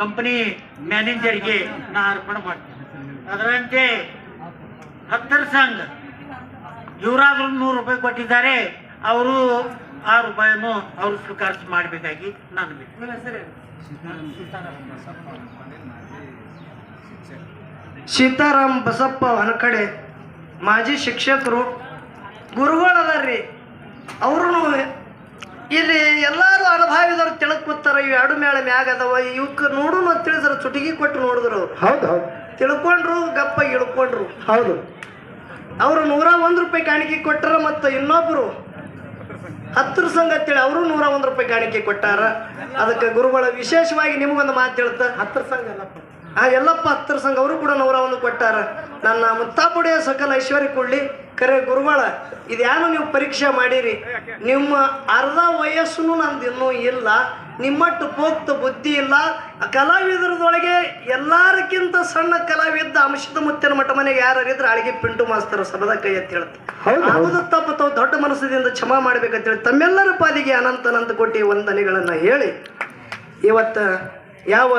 Company ಮ್ಯಾನೇಜರ್ಗೆ ನಾ ಅರ್ಪಣೆ ಮಾಡ್ತೇನೆ. ಅದರಂತೆ ಹತ್ತರ ಸಂಘ ಇವರಾದ್ರೂ ನೂರು ರೂಪಾಯಿ ಕೊಟ್ಟಿದ್ದಾರೆ ಅವರು ಆ ರೂಪಾಯಿಯನ್ನು ಅವರು ಖರ್ಚು ಮಾಡಬೇಕಾಗಿ ನಾನು ಬೇಕು ಸೀತಾರಾಮ್ ಬಸಪ್ಪ ಅನಕಡೆ ಮಾಜಿ ಶಿಕ್ಷಕರು. ಗುರುಗಳದಾರ್ರಿ. ಅವರು ಎಲ್ಲಾರು ಅನುಭಾವಿದವ್ರು ತಿಳಕ್ ಇವು ಇವ್ ಎರಡು ಮೇಳ ಮ್ಯಾಗ ಅದಾವ ಇವಕ್ಕೆ ನೋಡು ಅಂತ ತಿಳಿದ್ರ ಚುಟಿಗಿ ಕೊಟ್ಟು ನೋಡಿದ್ರು ಹೌದು ಹೌದು. ತಿಳ್ಕೊಂಡ್ರು ಗಪ್ಪ ಇಳ್ಕೊಂಡ್ರು ಹೌದು. ಅವರು ನೂರ ಒಂದು ರೂಪಾಯಿ ಕಾಣಿಕೆ ಕೊಟ್ಟರ ಮತ್ತು ಇನ್ನೊಬ್ರು ಹತ್ತರ ಸಂಘ ಅಂತೇಳಿ ಅವರು ನೂರ ಒಂದು ರೂಪಾಯಿ ಕಾಣಿಕೆ ಕೊಟ್ಟಾರ. ಅದಕ್ಕೆ ಗುರುಗಳ ವಿಶೇಷವಾಗಿ ನಿಮಗೊಂದು ಮಾತು ಹೇಳ್ತ. ಹತ್ತರ ಸಂಘ ಆ ಎಲ್ಲಪ್ಪ ಹತ್ತರ ಸಂಘ ಅವರು ಕೂಡ ನೂರ ಒಂದು ಕೊಟ್ಟಾರ. ನನ್ನ ಮುತ್ತಾಪುಡಿಯ ಸಕಲ ಐಶ್ವರ್ಯ ಕೊಡ್ಲಿ. ಕರೆ ಗುರುಗಳ ಇದ್ಯಾನು ನೀವು ಪರೀಕ್ಷೆ ಮಾಡಿರಿ? ನಿಮ್ಮ ಅರ್ಧ ವಯಸ್ಸು ನಂದು ಇನ್ನೂ ಇಲ್ಲ ನಿಮ್ಮಟ್ಟು ಪೋಕ್ತ ಬುದ್ಧಿ ಇಲ್ಲ. ಆ ಕಲಾವಿದರದೊಳಗೆ ಎಲ್ಲಾರಕ್ಕಿಂತ ಸಣ್ಣ ಕಲಾವಿದ ಅಂಶದ ಮುತ್ತಿನ ಮಠ ಮನೆಗೆ ಯಾರಿದ್ರೆ ಅಳಿಗೆ ಪಿಂಟು ಮಾಸ್ತರ ಸಬದ ಕೈ ಅಂತ ಹೇಳುತ್ತೆ ಹೌದು, ತಪ್ಪ ತಾವು ದೊಡ್ಡ ಮನಸ್ಸಿನಿಂದ ಕ್ಷಮಾ ಮಾಡ್ಬೇಕಂತೇಳಿ ತಮ್ಮೆಲ್ಲರ ಪಾಲಿಗೆ ಅನಂತ ಅನಂತ ಕೊಟ್ಟಿ ವಂದನೆಗಳನ್ನು ಹೇಳಿ. ಇವತ್ತು ಯಾವ